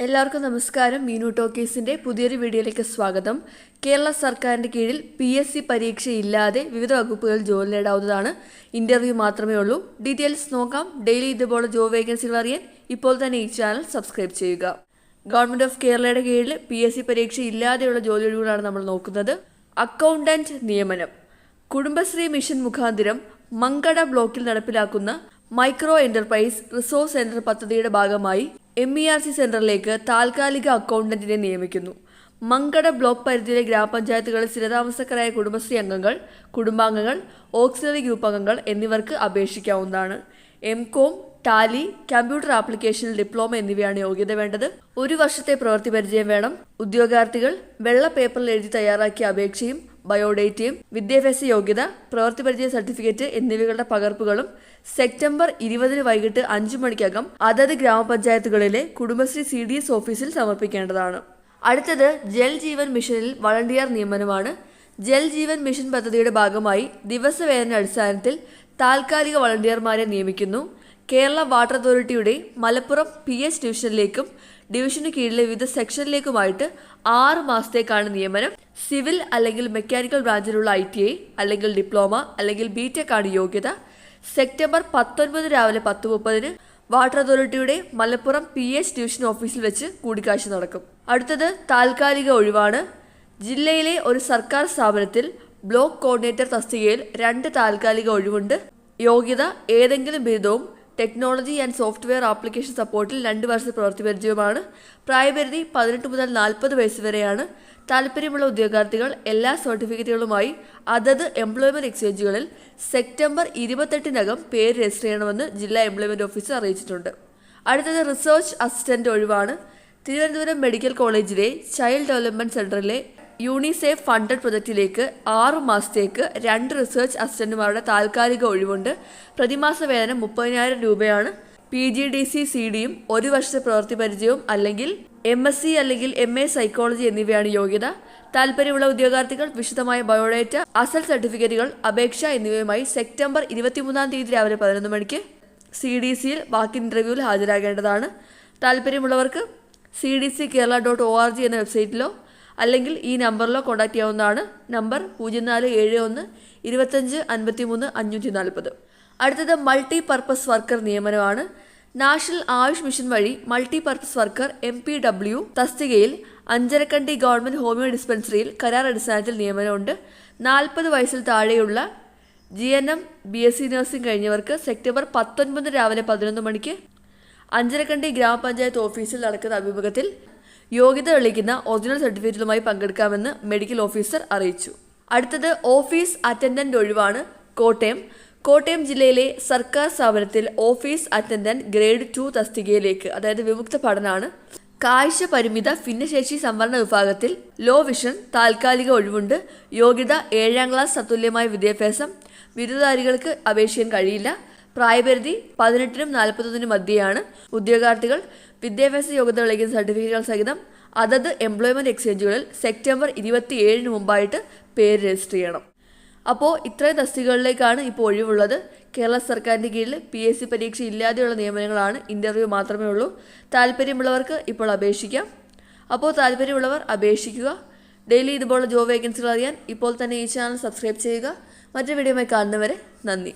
എല്ലാവർക്കും നമസ്കാരം. മീനു ടോക്കീസിന്റെ പുതിയൊരു വീഡിയോയിലേക്ക് സ്വാഗതം. കേരള സർക്കാരിന്റെ കീഴിൽ പി എസ് സി പരീക്ഷയില്ലാതെ വിവിധ വകുപ്പുകളിൽ ജോലി നേടാവുന്നതാണ് ഇന്റർവ്യൂ മാത്രമേ ഉള്ളൂ. ഡീറ്റെയിൽസ് നോക്കാം. ഡെയിലി ഇതുപോലെ ജോബ് വേക്കൻസികൾ അറിയാൻ ഇപ്പോൾ തന്നെ ഈ ചാനൽ സബ്സ്ക്രൈബ് ചെയ്യുക. ഗവൺമെന്റ് ഓഫ് കേരളയുടെ കീഴിൽ പി എസ് സി പരീക്ഷ ഇല്ലാതെയുള്ള ജോലി ഒഴിവുകളാണ് നമ്മൾ നോക്കുന്നത്. അക്കൗണ്ടന്റ് നിയമനം. കുടുംബശ്രീ മിഷൻ മുഖാന്തിരം മങ്കട ബ്ലോക്കിൽ നടപ്പിലാക്കുന്ന മൈക്രോ എന്റർപ്രൈസ് റിസോഴ്സ് സെന്റർ പദ്ധതിയുടെ ഭാഗമായി എം ഇ ആർ സി സെന്ററിലേക്ക് താൽക്കാലിക അക്കൗണ്ടന്റിനെ നിയമിക്കുന്നു. മങ്കട ബ്ലോക്ക് പരിധിയിലെ ഗ്രാമപഞ്ചായത്തുകളിൽ സ്ഥിരതാമസക്കാരായ കുടുംബശ്രീ അംഗങ്ങൾ കുടുംബാംഗങ്ങൾ ഓക്സിലറി ഗ്രൂപ്പ് അംഗങ്ങൾ എന്നിവർക്ക് അപേക്ഷിക്കാവുന്നതാണ്. എം കോം ടാലി കമ്പ്യൂട്ടർ ആപ്ലിക്കേഷനിൽ ഡിപ്ലോമ എന്നിവയാണ് യോഗ്യത വേണ്ടത്. ഒരു വർഷത്തെ പ്രവൃത്തി പരിചയം വേണം. ഉദ്യോഗാർത്ഥികൾ വെള്ള പേപ്പറിൽ എഴുതി തയ്യാറാക്കിയ അപേക്ഷയും ബയോഡേറ്റയും വിദ്യാഭ്യാസ യോഗ്യത പ്രവൃത്തി പരിചയ സർട്ടിഫിക്കറ്റ് എന്നിവകളുടെ പകർപ്പുകളും സെപ്റ്റംബർ ഇരുപതിന് വൈകിട്ട് അഞ്ചു മണിക്കകം അതത് ഗ്രാമപഞ്ചായത്തുകളിലെ കുടുംബശ്രീ സി ഡി എസ് ഓഫീസിൽ സമർപ്പിക്കേണ്ടതാണ്. അടുത്തത് ജൽ ജീവൻ മിഷനിൽ വളണ്ടിയർ നിയമനമാണ്. ജൽ ജീവൻ മിഷൻ പദ്ധതിയുടെ ഭാഗമായി ദിവസവേതന അടിസ്ഥാനത്തിൽ താൽക്കാലിക വളണ്ടിയർമാരെ നിയമിക്കുന്നു. കേരള വാട്ടർ അതോറിറ്റിയുടെ മലപ്പുറം പി എച്ച് ഡിവിഷനിലേക്കും ഡിവിഷന് കീഴിലെ വിവിധ സെക്ഷനിലേക്കുമായിട്ട് ആറ് മാസത്തേക്കാണ് നിയമനം. സിവിൽ അല്ലെങ്കിൽ മെക്കാനിക്കൽ ബ്രാഞ്ചിലുള്ള ഐ ടി ഐ അല്ലെങ്കിൽ ഡിപ്ലോമ അല്ലെങ്കിൽ ബി ടെക് ആണ് യോഗ്യത. സെപ്റ്റംബർ പത്തൊൻപത് രാവിലെ പത്ത് മുപ്പതിന് വാട്ടർ അതോറിറ്റിയുടെ മലപ്പുറം പി എച്ച് ഡിവിഷൻ ഓഫീസിൽ വെച്ച് കൂടിക്കാഴ്ച നടക്കും. അടുത്തത് താൽക്കാലിക ഒഴിവാണ്. ജില്ലയിലെ ഒരു സർക്കാർ സ്ഥാപനത്തിൽ ബ്ലോക്ക് കോർഡിനേറ്റർ തസ്തികയിൽ രണ്ട് താൽക്കാലിക ഒഴിവുണ്ട്. യോഗ്യത ഏതെങ്കിലും ബിരുദവും ടെക്നോളജി ആൻഡ് സോഫ്റ്റ്വെയർ ആപ്ലിക്കേഷൻ സപ്പോർട്ടിൽ രണ്ട് വർഷത്തെ പ്രവൃത്തി പരിചയമാണ് പ്രായപരിധി പതിനെട്ട് മുതൽ നാൽപ്പത് വയസ്സ് വരെയാണ്. താല്പര്യമുള്ള ഉദ്യോഗാർത്ഥികൾ എല്ലാ സർട്ടിഫിക്കറ്റുകളുമായി അതത് എംപ്ലോയ്മെന്റ് എക്സ്ചേഞ്ചുകളിൽ സെപ്റ്റംബർ ഇരുപത്തെട്ടിനകം പേര് രജിസ്റ്റർ ചെയ്യണമെന്ന് ജില്ലാ എംപ്ലോയ്മെന്റ് ഓഫീസർ അറിയിച്ചിട്ടുണ്ട്. അടുത്തത് റിസർച്ച് അസിസ്റ്റന്റ് ഒഴിവാണ്. തിരുവനന്തപുരം മെഡിക്കൽ കോളേജിലെ ചൈൽഡ് ഡെവലപ്മെന്റ് സെന്ററിലെ യൂണിസെഫ് ഫണ്ടഡ് പ്രൊജക്റ്റിലേക്ക് ആറു മാസത്തേക്ക് രണ്ട് റിസർച്ച് അസിസ്റ്റന്റുമാരുടെ താൽക്കാലിക ഒഴിവുണ്ട്. പ്രതിമാസ വേതനം മുപ്പതിനായിരം രൂപയാണ്. P G D C C ഡിയും ഒരു വർഷത്തെ പ്രവൃത്തി പരിചയവും അല്ലെങ്കിൽ എം എസ് സി അല്ലെങ്കിൽ എം എ സൈക്കോളജി എന്നിവയാണ് യോഗ്യത. താല്പര്യമുള്ള ഉദ്യോഗാർത്ഥികൾ വിശദമായ ബയോഡേറ്റ അസൽ സർട്ടിഫിക്കറ്റുകൾ അപേക്ഷ എന്നിവയുമായി സെപ്റ്റംബർ ഇരുപത്തിമൂന്നാം തീയതി രാവിലെ പതിനൊന്ന് മണിക്ക് സി ഡി സിയിൽ വാക്ക് ഇന്റർവ്യൂവിൽ ഹാജരാകേണ്ടതാണ്. താല്പര്യമുള്ളവർക്ക് C D C Kerala dot O R G എന്ന വെബ്സൈറ്റിലോ അല്ലെങ്കിൽ ഈ നമ്പറിലോ കോൺടാക്ട് ചെയ്യാവുന്നതാണ്. നമ്പർ പൂജ്യം നാല് ഏഴ് ഒന്ന് ഇരുപത്തഞ്ച് അൻപത്തി മൂന്ന് അഞ്ഞൂറ്റി നാൽപ്പത് അടുത്തത് മൾട്ടി പർപ്പസ് വർക്കർ നിയമനമാണ്. നാഷണൽ ആയുഷ് മിഷൻ വഴി multi purpose worker M P W തസ്തികയിൽ അഞ്ചരക്കണ്ടി ഗവൺമെന്റ് ഹോമിയോ ഡിസ്പെൻസറിയിൽ കരാർ അടിസ്ഥാനത്തിൽ നിയമനമുണ്ട്. നാൽപ്പത് വയസ്സിൽ താഴെയുള്ള G N M B S C nursing കഴിഞ്ഞവർക്ക് September പത്തൊൻപത് രാവിലെ പതിനൊന്ന് മണിക്ക് അഞ്ചരക്കണ്ടി ഗ്രാമപഞ്ചായത്ത് ഓഫീസിൽ നടക്കുന്ന അഭിമുഖത്തിൽ യോഗ്യത തെളിയിക്കുന്ന ഒറിജിനൽ സർട്ടിഫിക്കറ്റുമായി പങ്കെടുക്കാമെന്ന് മെഡിക്കൽ ഓഫീസർ അറിയിച്ചു. അടുത്തത് ഓഫീസ് അറ്റൻഡന്റ് ഒഴിവാണ് കോട്ടയം. കോട്ടയം ജില്ലയിലെ സർക്കാർ സ്ഥാപനത്തിൽ ഓഫീസ് അറ്റൻഡന്റ് ഗ്രേഡ് ടു തസ്തികയിലേക്ക് അതായത് വിമുക്ത പഠനമാണ് കാഴ്ച പരിമിത ഭിന്നശേഷി സംവരണ വിഭാഗത്തിൽ ലോ വിഷൻ താൽക്കാലിക ഒഴിവുണ്ട് യോഗ്യത ഏഴാം ക്ലാസ് തത്തുല്യമായ വിദ്യാഭ്യാസം ബിരുദധാരികൾക്ക് അപേക്ഷിക്കാൻ കഴിയില്ല പ്രായപരിധി പതിനെട്ടിനും നാൽപ്പത്തൊന്നിനും മധ്യയാണ് ഉദ്യോഗാർത്ഥികൾ വിദ്യാഭ്യാസ യോഗ്യത തെളിയിക്കുന്ന സർട്ടിഫിക്കറ്റുകൾ സഹിതം അതത് എംപ്ലോയ്മെന്റ് എക്സ്ചേഞ്ചുകളിൽ സെപ്റ്റംബർ ഇരുപത്തി ഏഴിന് മുമ്പായിട്ട് പേര് രജിസ്റ്റർ ചെയ്യണം. അപ്പോൾ ഇത്രയും തസ്തികകളിലേക്കാണ് ഇപ്പോൾ ഒഴിവുള്ളത്. കേരള സർക്കാരിന്റെ കീഴിൽ പി എസ് സി പരീക്ഷ ഇല്ലാതെയുള്ള നിയമനങ്ങളാണ് ഇന്റർവ്യൂ മാത്രമേ ഉള്ളൂ. താല്പര്യമുള്ളവർക്ക് ഇപ്പോൾ അപേക്ഷിക്കാം. അപ്പോൾ താല്പര്യമുള്ളവർ അപേക്ഷിക്കുക. ഡെയിലി ഇതുപോലുള്ള ജോബ് വേക്കൻസികൾ അറിയാൻ ഇപ്പോൾ തന്നെ ഈ ചാനൽ സബ്സ്ക്രൈബ് ചെയ്യുക. മറ്റു വീഡിയോയുമായി കാണുന്നവരെ നന്ദി.